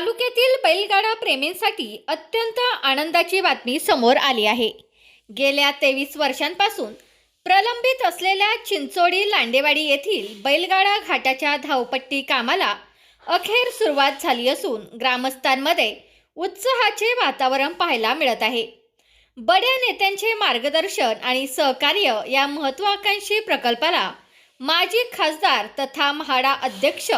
तालुक्यातील बैलगाडा प्रेमींसाठी अत्यंत आनंदाची बातमी समोर आली आहे. गेल्या तेवीस वर्षांपासून प्रलंबित असलेल्या चिंचोडी लांडेवाडी येथील बैलगाडा घाटाच्या धावपट्टी कामाला अखेर सुरुवात झाली असून ग्रामस्थांमध्ये उत्साहाचे वातावरण पाहायला मिळत आहे. बड्या नेत्यांचे मार्गदर्शन आणि सहकार्य या महत्वाकांक्षी प्रकल्पाला माजी खासदार तथा म्हाडा अध्यक्ष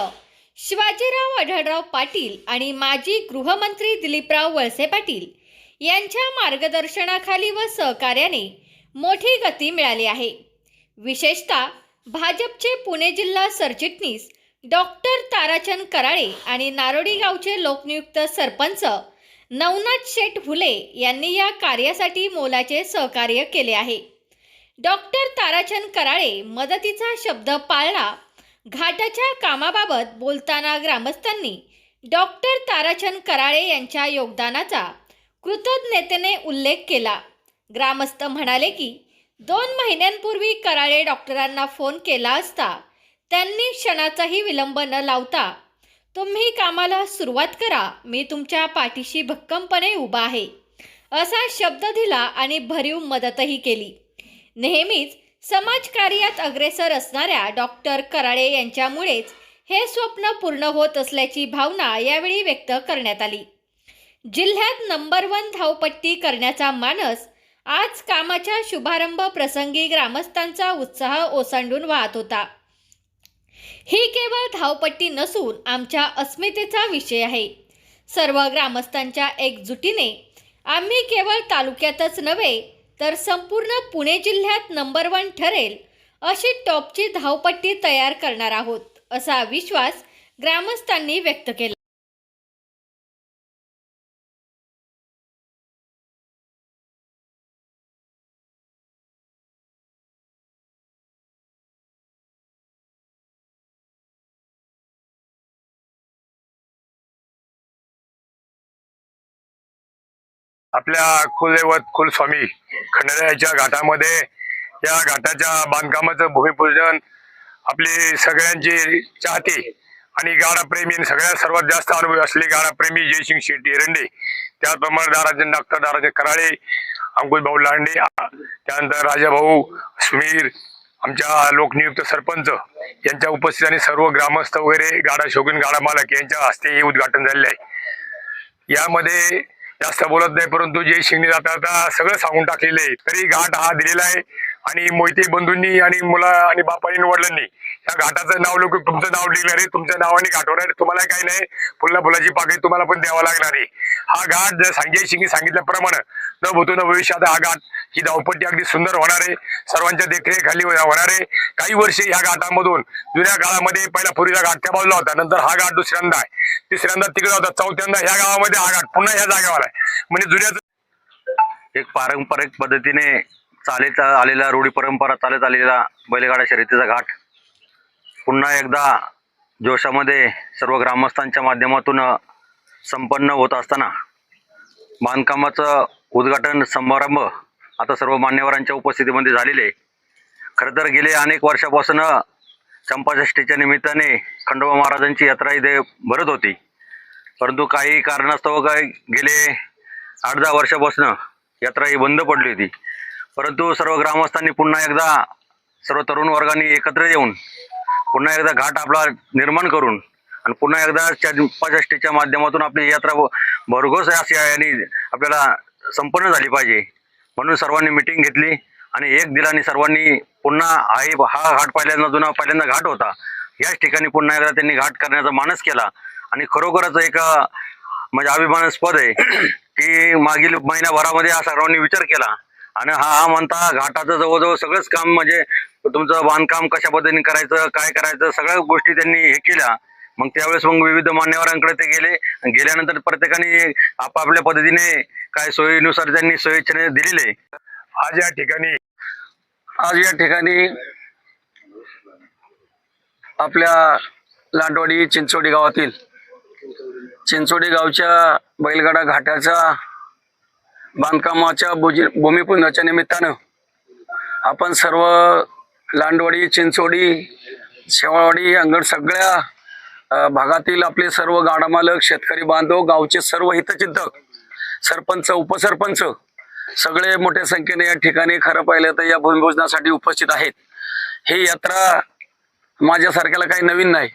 शिवाजीराव आढळराव पाटील आणि माजी गृहमंत्री दिलीपराव वळसे पाटील यांच्या मार्गदर्शनाखाली व सहकार्याने मोठी गती मिळाली आहे. विशेषतः भाजपचे पुणे जिल्हा सरचिटणीस डॉक्टर ताराचंद कराळे आणि नारोडी गावचे लोकनियुक्त सरपंच नवनाथ शेठ फुले यांनी या कार्यासाठी मोलाचे सहकार्य केले आहे. डॉक्टर ताराचंद कराळे मदतीचा शब्द पाळला घाटाच्या कामाबाबत बोलताना ग्रामस्थांनी डॉक्टर ताराचंद कराळे यांच्या योगदानाचा कृतज्ञतेने उल्लेख केला. ग्रामस्थ म्हणाले की दोन महिन्यांपूर्वी कराळे डॉक्टरांना फोन केला असता त्यांनी क्षणाचाही विलंब न लावता तुम्ही कामाला सुरुवात करा मी तुमच्या पाठीशी भक्कमपणे उभा आहे. असा शब्द दिला आणि भरीव मदतही केली. नेहमीच समाजकार्यात अग्रेसर असणाऱ्या डॉक्टर कराळे यांच्यामुळेच हे स्वप्न पूर्ण होत असल्याची भावना यावेळी व्यक्त करण्यात आली. जिल्ह्यात नंबर वन धावपट्टी करण्याचा मानस आज कामाच्या शुभारंभ प्रसंगी ग्रामस्थांचा उत्साह ओसांडून वाहत होता. ही केवळ धावपट्टी नसून आमच्या अस्मितेचा विषय आहे. सर्व ग्रामस्थांच्या एकजुटीने आम्ही केवळ तालुक्यातच नव्हे तर संपूर्ण पुणे जिल्ह्यात नंबर वन ठरेल अशी टॉपची धावपट्टी तयार करणार आहोत असा विश्वास ग्रामस्थांनी व्यक्त केला. आपल्या कुलदैवत कुलस्वामी खंडाळ्याच्या घाटामध्ये या घाटाच्या बांधकामाचं भूमिपूजन आपली सगळ्यांची चाहते आणि गाडाप्रेमी सगळ्यात सर्वात जास्त अनुभवी असलेले गाडाप्रेमी जयसिंग शेट्टी एरंडे त्याचप्रमाणे दाराजन डॉक्टर दाराजन कराळे अंकुश भाऊ लांडे त्यानंतर राजाभाऊ सुमीर आमच्या लोकनियुक्त सरपंच यांच्या उपस्थितीने सर्व ग्रामस्थ वगैरे गाडा शौकीन गाडा मालक यांच्या हस्ते हे उद्घाटन झालेले आहे. यामध्ये जास्त बोलत नाही परंतु जे शिंगणे जाता आता सगळं सांगून टाकलेलं आहे. तरी घाट हा दिलेला आहे. आणि मोहिते बंधूंनी आणि मुला आणि बापांनी वडिलांनी या घाटाचं नाव लोक तुमचं नाव लिहिणार आहे तुमच्या नावाने घाट होणार तुम्हाला काही नाही फुला फुलाची पाकळी तुम्हाला पण द्यावा लागणार आहे. हा घाट जर संजय शिंगे सांगितल्याप्रमाणे न भूतो न भविष्यात हा घाट ही धावपट्टी अगदी सुंदर होणार आहे. सर्वांच्या देखरेखाली होणार आहे. काही वर्षे ह्या घाटामधून जुन्या काळामध्ये पहिला पूर्वीचा घाट त्या बाजूला होता नंतर हा घाट दुसऱ्यांदा आहे. तिसऱ्यांदा तिकडे होता चौथ्यांदा ह्या गावामध्ये हा घाट पुन्हा ह्या जागेवर आहे. म्हणजे जुन्याच एक पारंपरिक पद्धतीने चालत आलेला रूढी परंपरा चालत आलेला बैलगाडा शर्यतीचा घाट पुन्हा एकदा जोशामध्ये सर्व ग्रामस्थांच्या माध्यमातून संपन्न होत असताना बांधकामाचं उद्घाटन समारंभ आता सर्व मान्यवरांच्या उपस्थितीमध्ये झालेले. खरं तर गेले अनेक वर्षापासून चंपाषष्टीच्या निमित्ताने खंडोबा महाराजांची यात्रा इथे भरत होती. परंतु काही कारणास्तव काय गेले आठ दहा वर्षापासून यात्रा ही बंद पडली होती. परंतु सर्व ग्रामस्थांनी पुन्हा एकदा सर्व तरुण वर्गाने एकत्र येऊन पुन्हा एकदा घाट आपला निर्माण करून आणि पुन्हा एकदा चंपाषष्टीच्या माध्यमातून आपली यात्रा भरघोस अशी आणि आपल्याला संपन्न झाली पाहिजे. म्हणून सर्वांनी मिटिंग घेतली आणि एक दिलाने सर्वांनी पुन्हा आई हा घाट पहिल्यांदा जुना पहिल्यांदा घाट होता. याच ठिकाणी पुन्हा एकदा त्यांनी घाट करण्याचा मानस केला. आणि खरोखरच एक म्हणजे अभिमानास्पद आहे की मागील महिन्याभरामध्ये हा सर्वांनी विचार केला. आणि हा हा म्हणता घाटाचं जवळजवळ सगळंच काम म्हणजे तुमचं बांधकाम कशा पद्धतीने करायचं काय करायचं सगळ्या गोष्टी त्यांनी हे केल्या. मग त्यावेळेस मग विविध मान्यवरांकडे ते गेले. गेल्यानंतर प्रत्येकाने आपापल्या पद्धतीने काय सोयीनुसार त्यांनी सोयीच्छेने दिलेले. आज या ठिकाणी आज या ठिकाणी आपल्या लांडवाडी चिंचोडी गावातील चिंचोडी गावच्या बैलगाडा घाटाच्या बांधकामाच्या भूमिपूजनाच्या निमित्तानं आपण सर्व लांडवाडी चिंचोडी शेवाळवाडी अंगण सगळ्या भागातील आपले सर्व गाडामालक शेतकरी बांधव गावचे सर्व हितचिंतक सरपंच उपसरपंच सगळे मोठ्या संख्येने या ठिकाणी खरं पाहिलं तर या भूमिपूजनासाठी उपस्थित आहेत. ही यात्रा माझ्यासारख्याला काही नवीन नाही.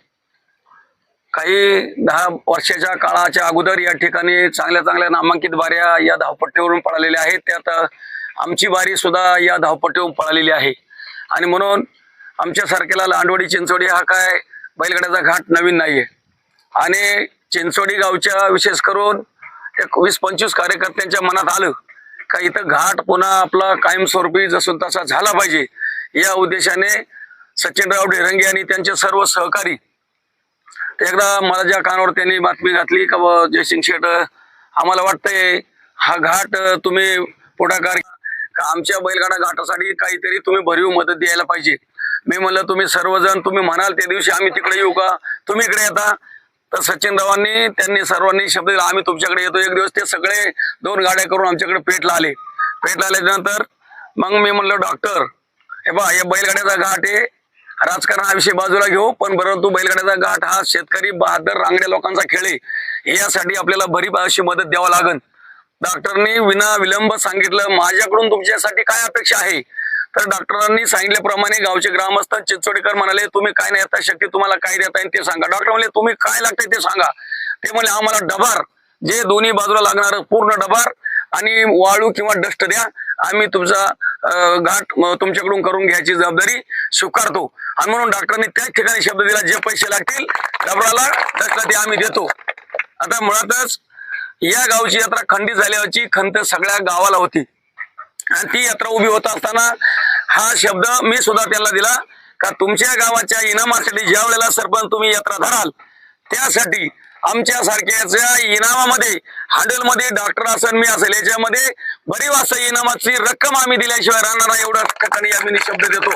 काही दहा वर्षाच्या काळाच्या अगोदर या ठिकाणी चांगल्या चांगल्या नामांकित बाऱ्या या धावपट्टीवरून पळालेल्या आहेत. त्यात आमची बारी सुद्धा या धावपट्टीवरून पळालेली आहे. आणि म्हणून आमच्यासारखेला लांडवडी चिंचोडी हा काय बैलगाड्याचा घाट नवीन नाहीये. आणि चिंचोडी गावच्या विशेष करून एक वीस पंचवीस कार्यकर्त्यांच्या मनात आलं का इथं घाट पुन्हा आपला कायमस्वरूपी जसून तसा झाला पाहिजे या उद्देशाने सचिनराव ढेरंगे आणि त्यांचे सर्व सहकारी एकदा मला ज्या कानावर त्यांनी बातमी घातली का बुवा जयसिंग शेठ आम्हाला वाटतंय हा घाट तुम्ही पुढाकार आमच्या बैलगाडा घाटासाठी काहीतरी तुम्ही भरीव मदत द्यायला पाहिजे. मी म्हणलं तुम्ही सर्वजण तुम्ही म्हणाल त्या दिवशी आम्ही तिकडे येऊ का? तुम्ही इकडे येता. तर सचिन रावांनी त्यांनी सर्वांनी शब्द दिला आम्ही तुमच्याकडे येतो. एक दिवस ते सगळे दोन गाड्या करून आमच्याकडे पेटला आले. पेटला आल्यानंतर मग मी म्हणलं डॉक्टर हे बा या बैलगाड्याचा घाट आहे. राजकारणाविषयी बाजूला घेऊ पण परंतु बैलगाड्याचा घाट हा शेतकरी बहादर रांगड्या लोकांचा खेळ आहे. यासाठी आपल्याला बरी अशी मदत द्यावं लागेल. डॉक्टरनी विना विलंब सांगितलं माझ्याकडून तुमच्यासाठी काय अपेक्षा आहे? तर डॉक्टरांनी सांगितल्याप्रमाणे गावचे ग्रामस्थ चिंचोडीकर म्हणाले तुम्ही काय नाही येता शक्ती तुम्हाला काय देता येईल ते सांगा. डॉक्टर म्हणले तुम्ही काय लागतंय ते सांगा. ते म्हणले आम्हाला डबार जे दोन्ही बाजूला लागणार पूर्ण डबार आणि वाळू किंवा डस्ट द्या. आम्ही तुमचा घाट तुमच्याकडून करून घ्यायची जबाबदारी स्वीकारतो. आणि म्हणून डॉक्टरांनी त्याच ठिकाणी शब्द दिला जे पैसे लागतील डबराला त्याला ते आम्ही देतो. आता मुळातच या गावची यात्रा खंडित झाल्याची खंत सगळ्या गावाला होती. आणि ती यात्रा उभी होत असताना हा शब्द मी सुद्धा त्यांना दिला का तुमच्या गावाच्या इनामासाठी ज्या वेळेला सरपंच तुम्ही यात्रा धराल त्यासाठी आमच्या सारख्याच्या इनामामध्ये हँडलमध्ये डॉक्टर असेल मी असेल याच्यामध्ये बरीच असं इनामाची रक्कम आम्ही दिल्याशिवाय राहणार एवढ्या ठिकाणी आम्ही शब्द देतो.